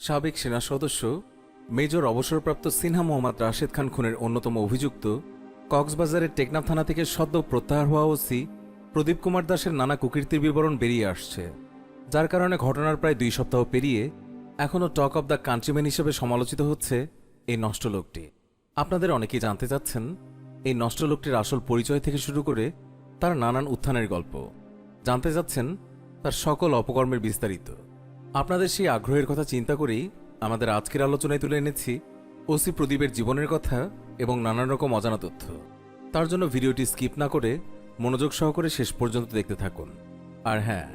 সাবেক সেনা সদস্য, মেজর অবসরপ্রাপ্ত সিনহা মোহাম্মদ রাশেদ খান খুনের অন্যতম অভিযুক্ত, কক্সবাজারের টেকনাফ থানা থেকে সদ্য প্রত্যাহার হওয়া ওসি প্রদীপ কুমার দাসের নানা কুকীর্তির বিবরণ বেরিয়ে আসছে, যার কারণে ঘটনার প্রায় দুই সপ্তাহ পেরিয়ে এখনও টক অব দ্য কান্ট্রিম্যান হিসেবে সমালোচিত হচ্ছে এই নষ্ট লোকটি আপনাদের অনেকেই জানতে চাচ্ছেন, এই নষ্ট লোকটির আসল পরিচয় থেকে শুরু করে তার নানান উত্থানের গল্প। জানতে চাচ্ছেন, তার সকল অপকর্মের বিস্তারিত। আপনাদের সেই আগ্রহের কথা চিন্তা করেই আমাদের আজকের আলোচনায় তুলে এনেছি ওসি প্রদীপের জীবনের কথা এবং নানান রকম অজানা তথ্য। তার জন্য ভিডিওটি স্কিপ না করে মনোযোগ সহকারে শেষ পর্যন্ত দেখতে থাকুন। আর হ্যাঁ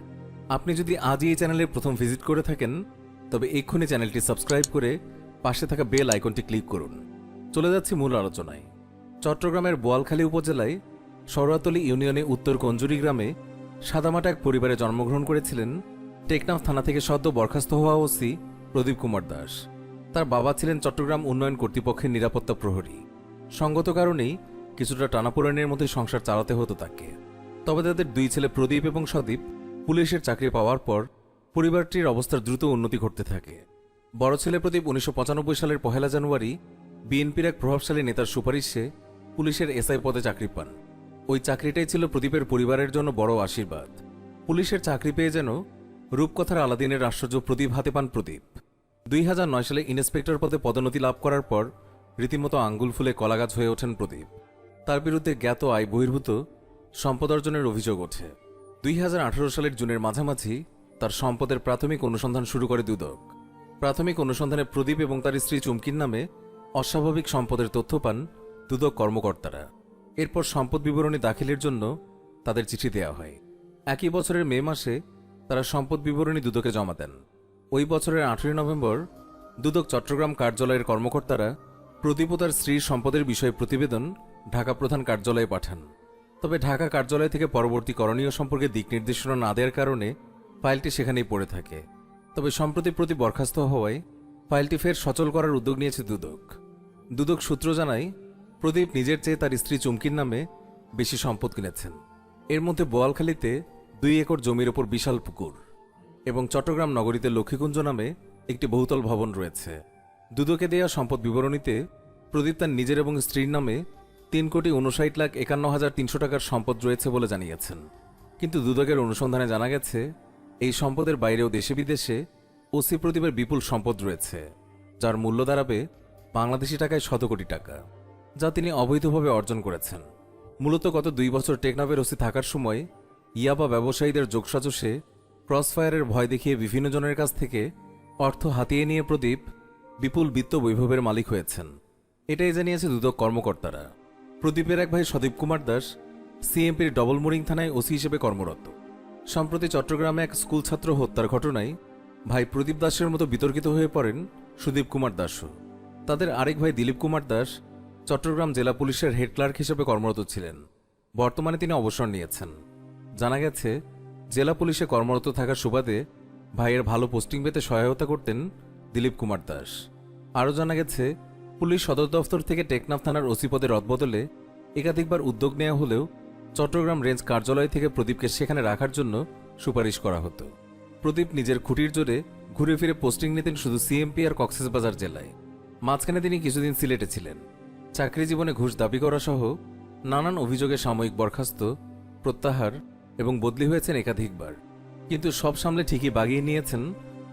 আপনি যদি আজই এই চ্যানেলে প্রথম ভিজিট করে থাকেন, তবে এক্ষুনি চ্যানেলটি সাবস্ক্রাইব করে পাশে থাকা বেল আইকনটি ক্লিক করুন। চলে যাচ্ছি মূল আলোচনায়। চট্টগ্রামের বোয়ালখালী উপজেলায় সরোয়াতলী ইউনিয়নে উত্তর কঞ্জুরি গ্রামে সাদামাটা এক পরিবারে জন্মগ্রহণ করেছিলেন টেকনাফ থানা থেকে সদ্য বরখাস্ত হওয়া ওসি প্রদীপ কুমার দাস। তার বাবা ছিলেন চট্টগ্রাম উন্নয়ন কর্তৃপক্ষের নিরাপত্তা প্রহরী। সঙ্গত কারণেই কিছুটা টানাপোড়েনের মধ্যে সংসার চালাতে হতো তাকে। তবে তাদের দুই ছেলে প্রদীপ এবং সদীপ পুলিশের চাকরি পাওয়ার পর পরিবারটির অবস্থার দ্রুত উন্নতি ঘটতে থাকে। বড় ছেলে প্রদীপ উনিশশো পঁচানব্বই সালের পহেলা জানুয়ারি বিএনপির এক প্রভাবশালী নেতার সুপারিশে পুলিশের এসআই পদে চাকরি পান। ওই চাকরিটাই ছিল প্রদীপের পরিবারের জন্য বড় আশীর্বাদ। পুলিশের চাকরি পেয়ে যেন রূপকথার আলাদিনের আশ্চর্য প্রদীপ হাতে পান প্রদীপ। দুই হাজার নয় সালে ইন্সপেক্টর পদে পদোন্নতি লাভ করার পর রীতিমতো আঙ্গুল ফুলে কলাগাছ হয়ে ওঠেন প্রদীপ। তার বিরুদ্ধে জ্ঞাত আয় বহির্ভূত সম্পদ অর্জনের অভিযোগ ওঠে। দুই হাজার আঠারো সালের জুনের মাঝামাঝি তার সম্পদের প্রাথমিক অনুসন্ধান শুরু করে দুদক। প্রাথমিক অনুসন্ধানে প্রদীপ এবং তার স্ত্রী চুমকির নামে অস্বাভাবিক সম্পদের তথ্য পান দুদক কর্মকর্তারা। এরপর সম্পদ বিবরণী দাখিলের জন্য তাদের চিঠি দেওয়া হয়। একই বছরের মে মাসে তারা সম্পদ বিবরণী দুদকে জমা দেন। ওই বছরের আঠেরোই নভেম্বর দুদক চট্টগ্রাম কার্যালয়ের কর্মকর্তারা প্রদীপ ও তার স্ত্রীর সম্পদের বিষয়ে প্রতিবেদন ঢাকা প্রধান কার্যালয়ে পাঠান। তবে ঢাকা কার্যালয় থেকে পরবর্তী করণীয় সম্পর্কে দিক নির্দেশনা না দেওয়ার কারণে ফাইলটি সেখানেই পড়ে থাকে। তবে সম্প্রতি প্রতি বরখাস্ত হওয়ায় ফাইলটি ফের সচল করার উদ্যোগ নিয়েছে দুদক। দুদক সূত্র জানায়, প্রদীপ নিজের চেয়ে তার স্ত্রী চুমকির নামে বেশি সম্পদ কিনেছেন। এর মধ্যে বোয়ালখালীতে দুই একর জমির ওপর বিশাল পুকুর এবং চট্টগ্রাম নগরীতে লক্ষ্মীকুঞ্জ নামে একটি বহুতল ভবন রয়েছে। দুদকে দেয়া সম্পদ বিবরণীতে প্রদীপ তার নিজের এবং স্ত্রীর নামে তিন কোটি উনষাট লাখ একান্ন হাজার তিনশো টাকার সম্পদ রয়েছে বলে জানিয়েছেন। কিন্তু দুদকের অনুসন্ধানে জানা গেছে, এই সম্পদের বাইরেও দেশে বিদেশে ওসি প্রদীপের বিপুল সম্পদ রয়েছে, যার মূল্য দাঁড়াবে বাংলাদেশি টাকায় শত কোটি টাকা, যা তিনি অবৈধভাবে অর্জন করেছেন। মূলত গত দুই বছর টেকনাফের ওসি থাকার সময় ইয়াবা ব্যবসায়ীদের যোগসাজশে ক্রসফায়ারের ভয় দেখিয়ে বিভিন্ন জনের কাছ থেকে অর্থ হাতিয়ে নিয়ে প্রদীপ বিপুল বিত্ত বৈভবের মালিক হয়েছেন। এটাই জানিয়েছে দুদক কর্মকর্তারা। প্রদীপের এক ভাই সদীপ কুমার দাস সিএমপির ডবল মোরিং থানায় ওসি হিসেবে কর্মরত। সম্প্রতি চট্টগ্রামে এক স্কুল ছাত্র হত্যার ঘটনায় ভাই প্রদীপ দাসের মতো বিতর্কিত হয়ে পড়েন সুদীপ কুমার দাসও। তাদের আরেক ভাই দিলীপ কুমার দাস চট্টগ্রাম জেলা পুলিশের হেড ক্লার্ক হিসেবে কর্মরত ছিলেন। বর্তমানে তিনি অবসর নিয়েছেন। জানা গেছে, জেলা পুলিশে কর্মরত থাকার সুবাদে ভাইয়ের ভালো পোস্টিং পেতে সহায়তা করতেন দিলীপ কুমার দাস। আরও জানা গেছে, পুলিশ সদর দফতর থেকে টেকনাফ থানার ওসি পদে রদবদলে একাধিকবার উদ্যোগ নেওয়া হলেও চট্টগ্রাম রেঞ্জ কার্যালয় থেকে প্রদীপকে সেখানে রাখার জন্য সুপারিশ করা হতো। প্রদীপ নিজের খুঁটির জোরে ঘুরে ফিরে পোস্টিং নিতেন শুধু সিএমপি আর কক্সেসবাজার জেলায়। মাঝখানে তিনি কিছুদিন সিলেটে ছিলেন। চাকরি জীবনে ঘুষ দাবি করা সহ নানান অভিযোগে সাময়িক বরখাস্ত, প্রত্যাহার এবং বদলি হয়েছেন একাধিকবার। কিন্তু সব সামলে ঠিকই বাগিয়ে নিয়েছেন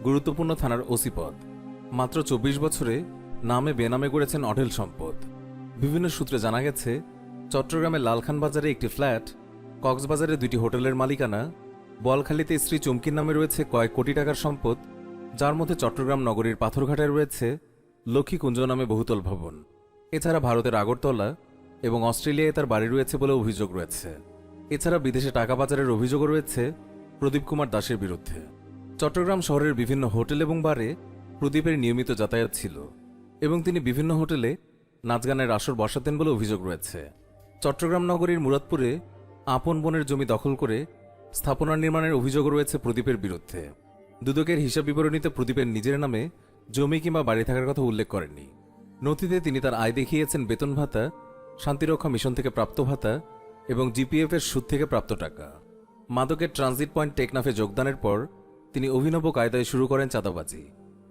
গুরুত্বপূর্ণ থানার ওসি পদ। মাত্র চব্বিশ বছরে নামে বেনামে গড়েছেন অঢেল সম্পদ। বিভিন্ন সূত্রে জানা গেছে চট্টগ্রামের লালখান বাজারে একটি ফ্ল্যাট, কক্সবাজারে দুটি হোটেলের মালিকানা বলখালীতে স্ত্রী চুমকির নামে রয়েছে কয়েক কোটি টাকার সম্পদ, যার মধ্যে চট্টগ্রাম নগরীর পাথরঘাটায় রয়েছে লক্ষ্মীকুঞ্জ নামে বহুতল ভবন। এছাড়া ভারতের আগরতলা এবং অস্ট্রেলিয়ায় তার বাড়ি রয়েছে বলে অভিযোগ রয়েছে। এছাড়া বিদেশে টাকা পাচারের অভিযোগও রয়েছে প্রদীপ কুমার দাসের বিরুদ্ধে। চট্টগ্রাম শহরের বিভিন্ন হোটেল এবং বারে প্রদীপের নিয়মিত যাতায়াত ছিল এবং তিনি বিভিন্ন হোটেলে নাচ গানের আসর বসাতেন বলে অভিযোগ রয়েছে। চট্টগ্রাম নগরীর মুরাদপুরে আপন বনের জমি দখল করে স্থাপনা নির্মাণের অভিযোগ রয়েছে প্রদীপের বিরুদ্ধে। দুদকের হিসাব বিবরণীতে প্রদীপের নিজের নামে জমি কিংবা বাড়ি থাকার কথা উল্লেখ করেননি। নথিতে তিনি তার আয় দেখিয়েছেন বেতন ভাতা, শান্তিরক্ষা মিশন থেকে প্রাপ্ত ভাতা এবং জিপিএফ এর সুদ থেকে প্রাপ্ত টাকা। মাদকের ট্রানজিট পয়েন্ট টেকনাফে যোগদানের পর তিনি অভিনব কায়দায় শুরু করেন চাঁদাবাজি।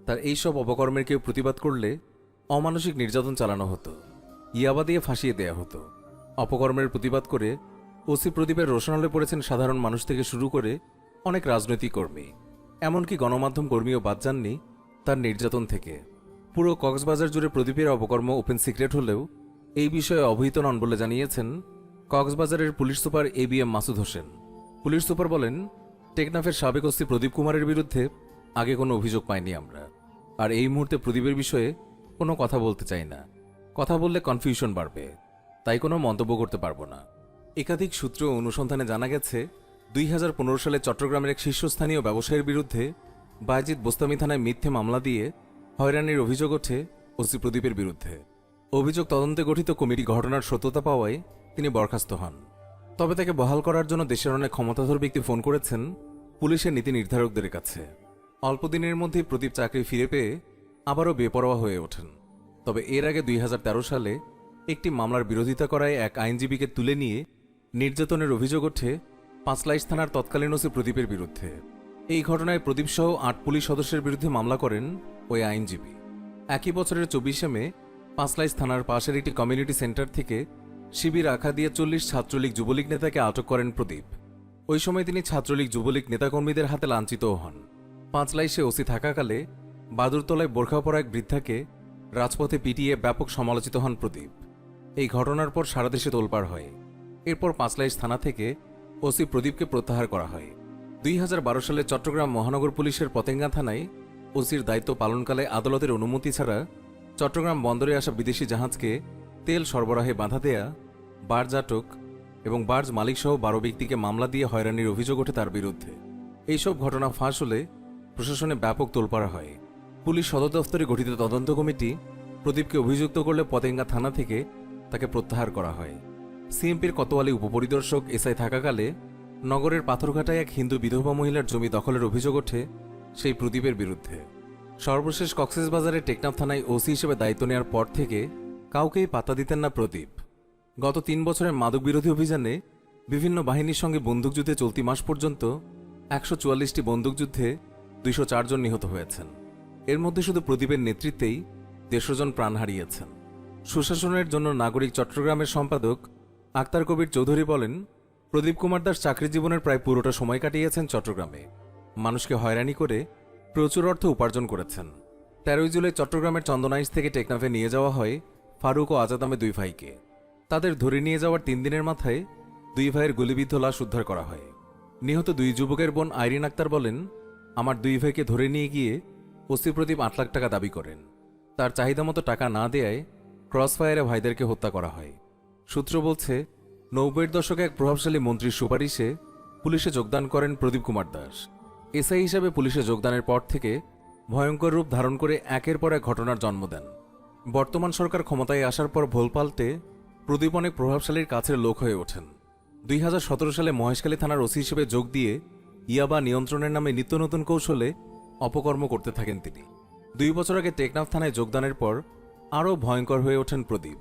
তার এইসব অপকর্মের কেউ প্রতিবাদ করলে অমানসিক নির্যাতন চালানো হতো, ইয়াবা দিয়ে ফাঁসিয়ে দেয়া হতো। অপকর্মের প্রতিবাদ করে ওসি প্রদীপের রোশনালে পড়েছেন সাধারণ মানুষ থেকে শুরু করে অনেক রাজনৈতিক কর্মী। এমনকি গণমাধ্যম কর্মীও বাদ যাননি তার নির্যাতন থেকে। পুরো কক্সবাজার জুড়ে প্রদীপের অপকর্ম ওপেন সিক্রেট হলেও এই বিষয়ে অবহিত নন বলে জানিয়েছেন কক্সবাজারের police super A B M Masud Hossain. Police super বলেন, টেকনাফের সাবেক ওসি প্রদীপ কুমারের বিরুদ্ধে আগে কোনো অভিযোগ পাইনি আমরা। আর এই মুহূর্তে প্রদীপের বিষয়ে কোনো কথা বলতে চাই না। কথা বললে কনফিউশন বাড়বে। তাই কোনো মন্তব্য করতে পারব না। একাধিক সূত্র অনুসন্ধানে জানা গেছে, দুই হাজার পনেরো সালে চট্টগ্রামের এক শীর্ষস্থানীয় ব্যবসায়ীর বিরুদ্ধে বায়জিৎ বোস্তামি থানায় মিথ্যে মামলা দিয়ে হয়রানির অভিযোগ ওঠে ওসি প্রদীপের বিরুদ্ধে। অভিযোগ তদন্তে গঠিত কমিটি ঘটনার সত্যতা পাওয়ায় তিনি বরখাস্ত হন। তবে তাকে বহাল করার জন্য দেশের অনেক ক্ষমতাধর ব্যক্তি ফোন করেছেন পুলিশের নীতি নির্ধারকদের কাছে। অল্প দিনের মধ্যেই প্রদীপ চাকরি ফিরে পেয়ে আবারও বেপরোয়া হয়ে ওঠেন। তবে এর আগে দুই হাজার তেরো সালে একটি মামলার বিরোধিতা করায় এক আইনজীবীকে তুলে নিয়ে নির্যাতনের অভিযোগ ওঠে পাঁচলাইশ থানার তৎকালীন ওসি প্রদীপের বিরুদ্ধে। এই ঘটনায় প্রদীপ সহ আট পুলিশ সদস্যের বিরুদ্ধে মামলা করেন ওই আইনজীবী। একই বছরের চব্বিশে মে পাঁচলাইশ থানার পাশের একটি কমিউনিটি সেন্টার থেকে শিবির আখা দিয়ে চল্লিশ ছাত্রলীগ যুবলীগ নেতাকে আটক করেন প্রদীপ। ওই সময় তিনি ছাত্রলীগ যুবলীগ নেতাকর্মীদের হাতে লাঞ্ছিতও হন। পাঁচলাইশে ওসি থাকাকালে বাদুরতলায় বোরখা পরা এক বৃদ্ধাকে রাজপথে পিটিয়ে ব্যাপক সমালোচিত হন প্রদীপ। এই ঘটনার পর সারা দেশে তোলপাড় হয়। এরপর পাঁচলাইশ থানা থেকে ওসি প্রদীপকে প্রত্যাহার করা হয়। দুই হাজার বারো সালে চট্টগ্রাম মহানগর পুলিশের পতেঙ্গা থানায় ওসির দায়িত্ব পালনকালে আদালতের অনুমতি ছাড়া চট্টগ্রাম বন্দরে আসা বিদেশি জাহাজকে তেল সরবরাহে বাধা দেয়া, বার্জ আটক এবং বার্জ মালিকসহ বারো ব্যক্তিকে মামলা দিয়ে হয়রানির অভিযোগ ওঠে তার বিরুদ্ধে। এইসব ঘটনা ফাঁস হলে প্রশাসনে ব্যাপক তোলপাড়া হয়। পুলিশ সদর দফতরে গঠিত তদন্ত কমিটি প্রদীপকে অভিযুক্ত করলে পতেঙ্গা থানা থেকে তাকে প্রত্যাহার করা হয়। সিএমপির কোতোয়ালি উপপরিদর্শক এসআই থাকাকালে নগরের পাথরঘাটায় এক হিন্দু বিধবা মহিলার জমি দখলের অভিযোগ ওঠে সেই প্রদীপের বিরুদ্ধে। সর্বশেষ কক্সবাজারের টেকনাফ থানায় ওসি হিসেবে দায়িত্ব নেওয়ার পর থেকে কাউকেই পাত্তা দিতেন না প্রদীপ। গত তিন বছরের মাদক বিরোধী অভিযানে বিভিন্ন বাহিনীর সঙ্গে বন্দুকযুদ্ধে চলতি মাস পর্যন্ত একশো চুয়াল্লিশটি বন্দুকযুদ্ধে দুইশো চারজন নিহত হয়েছেন। এর মধ্যে শুধু প্রদীপের নেতৃত্বেই দেড়শো জন প্রাণ হারিয়েছেন। সুশাসনের জন্য নাগরিক চট্টগ্রামের সম্পাদক আক্তার কবির চৌধুরী বলেন, প্রদীপ কুমার দাস চাকরি জীবনের প্রায় পুরোটা সময় কাটিয়েছেন চট্টগ্রামে। মানুষকে হয়রানি করে প্রচুর অর্থ উপার্জন করেছেন। তেরোই জুলাই চট্টগ্রামের চন্দনাইশ থেকে টেকনাফে নিয়ে যাওয়া হয় ফারুক ও আজাদ আজাদামে দুই ভাইকে। তাদের ধরে নিয়ে যাওয়ার তিন দিনের মাথায় দুই ভাইয়ের গুলিবিদ্ধ লাশ উদ্ধার করা হয়। নিহত দুই যুবকের বোন আইরিন আক্তার বলেন, আমার দুই ভাইকে ধরে নিয়ে গিয়ে ওসি প্রদীপ আট লাখ টাকা দাবি করেন। তার চাহিদা মতো টাকা না দেয়ায় ক্রস ফায়ারে ভাইদেরকে হত্যা করা হয়। সূত্র বলছে, নব্বইয়ের দশকে এক প্রভাবশালী মন্ত্রীর সুপারিশে পুলিশে যোগদান করেন প্রদীপ কুমার দাস। এসআই হিসাবে পুলিশে যোগদানের পর থেকে ভয়ঙ্কর রূপ ধারণ করে একের পর এক ঘটনার জন্ম দেন। বর্তমান সরকার ক্ষমতায় আসার পর ভোল পাল্টে প্রদীপ অনেক প্রভাবশালীর কাছের লোক হয়ে ওঠেন। দুই হাজার সতেরো সালে মহেশখালী থানার ওসি হিসেবে যোগ দিয়ে ইয়াবা নিয়ন্ত্রণের নামে নিত্য নতুন কৌশলে অপকর্ম করতে থাকেন তিনি। দুই বছর আগে টেকনাফ থানায় যোগদানের পর আরও ভয়ঙ্কর হয়ে ওঠেন প্রদীপ।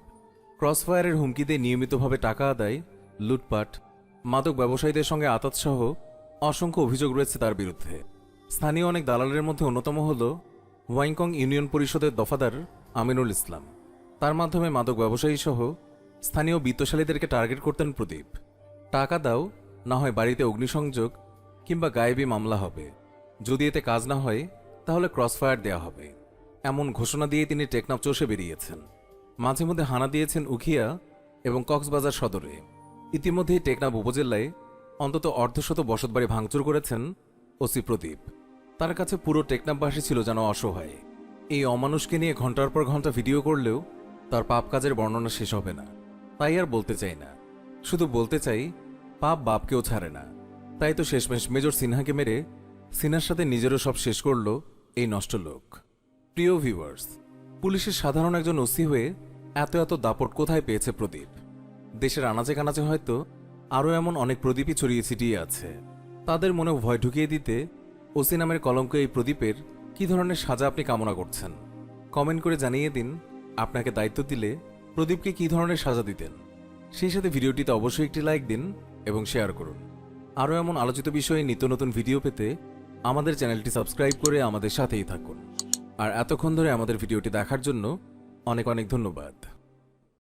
ক্রসফায়ারের হুমকিতে নিয়মিতভাবে টাকা আদায়, লুটপাট, মাদক ব্যবসায়ীদের সঙ্গে আতাতসহ অসংখ্য অভিযোগ রয়েছে তার বিরুদ্ধে। স্থানীয় অনেক দালালের মধ্যে অন্যতম হল ওয়াইংকং ইউনিয়ন পরিষদের দফাদার আমিনুল ইসলাম। তার মাধ্যমে মাদক ব্যবসায়ী সহ স্থানীয় বিত্তশালীদেরকে টার্গেট করতেন প্রদীপ। টাকা দাও, না হয় বাড়িতে অগ্নিসংযোগ কিংবা গায়েবী মামলা হবে। যদি এতে কাজ না হয়, তাহলে ক্রসফায়ার দেয়া হবে। এমন ঘোষণা দিয়ে তিনি টেকনাফ চষে বেরিয়েছেন। মাঝে মধ্যে হানা দিয়েছেন উখিয়া এবং কক্সবাজার সদরে। ইতিমধ্যেই টেকনাফ উপজেলায় অন্তত অর্ধশত বসতবাড়ি ভাঙচুর করেছেন ওসি প্রদীপ। তার কাছে পুরো টেকনাফবাসী ছিল যেন অসহায়। এই অমানুষকে নিয়ে ঘণ্টার পর ঘণ্টা ভিডিও করলেও তার পাপ কাজের বর্ণনা শেষ হবে না। তাই আর বলতে চাই না। শুধু বলতে চাই, পাপ বাপকেও ছাড়ে না। তাই তো শেষমেশ মেজর সিনহাকে মেরে সিনহার সাথে নিজেরও সব শেষ করল এই নষ্ট লোক প্রিয় ভিউয়ার্স, পুলিশের সাধারণ একজন ওসি হয়ে এত এত দাপট কোথায় পেয়েছে প্রদীপ? দেশের আনাচে কানাচে হয়তো আরও এমন অনেক প্রদীপই ছড়িয়ে ছিটিয়ে আছে। তাদের মনে ভয় ঢুকিয়ে দিতে ওসি নামের কলঙ্ক এই প্রদীপের কি ধরনের সাজা আপনি কামনা করছেন? কমেন্ট করে জানিয়ে দিন আপনাকে দায়িত্ব দিলে প্রদীপকে কি ধরনের সাজা দিতেন। সেই সাথে ভিডিওটিতে অবশ্যই একটি লাইক দিন এবং শেয়ার করুন। আরও এমন আলোচিত বিষয়ে নিত্য নতুন ভিডিও পেতে আমাদের চ্যানেলটি সাবস্ক্রাইব করে আমাদের সাথেই থাকুন। আর এতক্ষণ ধরে আমাদের ভিডিওটি দেখার জন্য অনেক অনেক ধন্যবাদ।